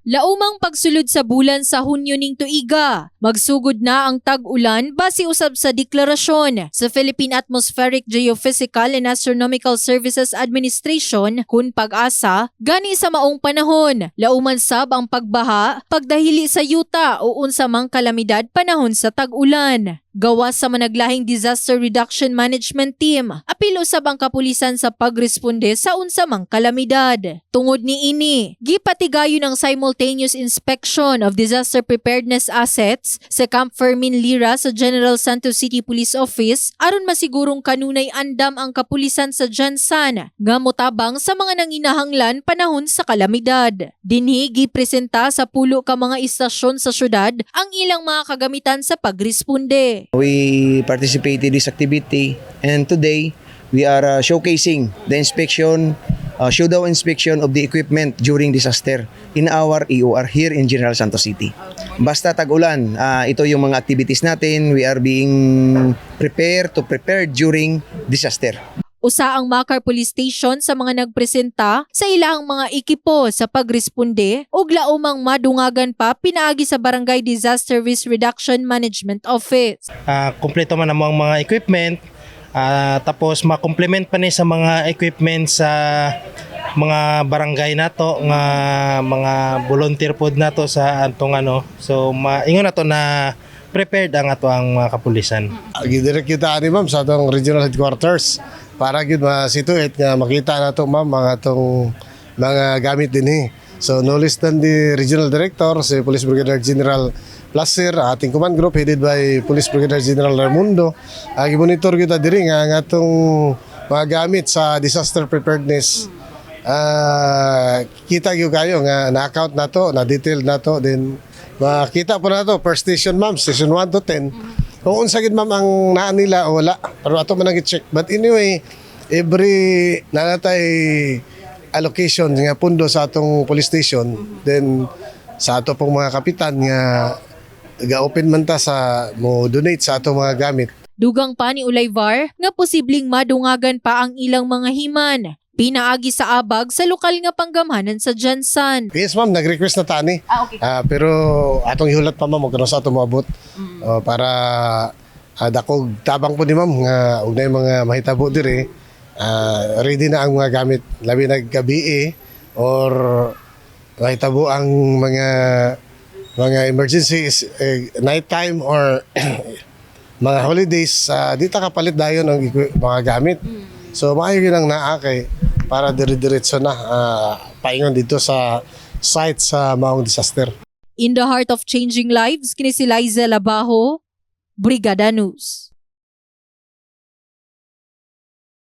Laumang pagsulod sa bulan sa Hunyo ning tuiga. Magsugod na ang tag-ulan base usab sa deklarasyon sa Philippine Atmospheric Geophysical and Astronomical Services Administration kun pag-asa gani sa maong panahon. Lauman sab ang pagbaha, pagdahili sa yuta o unsa mang kalamidad panahon sa tag-ulan. Gawa sa managlahing Disaster Reduction Management Team, apil usab ang kapulisan sa pagresponde sa unsa mang kalamidad. Tungod ni ini, gipatigayo ng simultaneous inspection of disaster preparedness assets sa Camp Fermin Lira sa General Santos City Police Office aron masigurong kanunay andam ang kapulisan sa Jansan nga motabang sa mga nanginahanglan panahon sa kalamidad. Dinhi gipresenta sa pulo ka mga istasyon sa syudad ang ilang mga kagamitan sa pagresponde. We participated this activity and today we are uh, showcasing the inspection, uh, showdown inspection of the equipment during disaster in our EOR here in General Santos City. Basta tag-ulan, uh, ito yung mga activities natin. We are being prepared to prepare during disaster. Usa ang Makar Police Station sa mga nagpresenta sa ilang mga ekipo sa pagresponde ug laumang madungagan pa pinaagi sa Barangay Disaster Risk Reduction Management Office. Ah, kumpleto man ang mga equipment. Ah, tapos ma-complement pa ni sa mga equipment sa mga barangay nato nga mga volunteer pod nato sa atong ano. So maingon nato na prepared ang ato ang mga kapulisan. Gidirect kita ani ma'am sa atong regional headquarters para gid ma-situate nga makita nato ma'am mga atong mga gamit dinhi. So no less than the regional director si Police Brigadier General Placer, ating command group headed by Police Brigadier General Raimundo. Uh, monitor kita diri nga ang atong mga gamit sa disaster preparedness. Ah, kita gyud kayo nga na-account nato, na-detail nato then makita po nato per station ma'am, station 1 to 10. Kung unsa gid ma'am ang naa nila o wala. Pero ato man check. But anyway, every nanatay allocation nga pundo sa atong police station, then sa ato pong mga kapitan nga ga-open man ta sa mo donate sa atong mga gamit. Dugang pa ni Ulayvar nga posibleng madungagan pa ang ilang mga himan. Pinaagi sa abag sa lokal nga panggamhanan sa Jansan. Yes ma'am, nag-request na tani. Ah, okay. Ah, pero atong ihulat pa ma'am, kung sa ato moabot. Oh, para ah, dakog tabang po ni ma'am nga ug na mga mahitabo diri. ah, ready na ang mga gamit labi naggabi eh, or mahitabo ang mga mga emergencies eh, nighttime or mga holidays uh, di ta kapalit dayon ang mga gamit. So maayo yun ang naa kay para dire-diretso na ah, paingon dito sa site sa maong disaster. In the heart of changing lives, kini si Liza Labajo, Brigada News.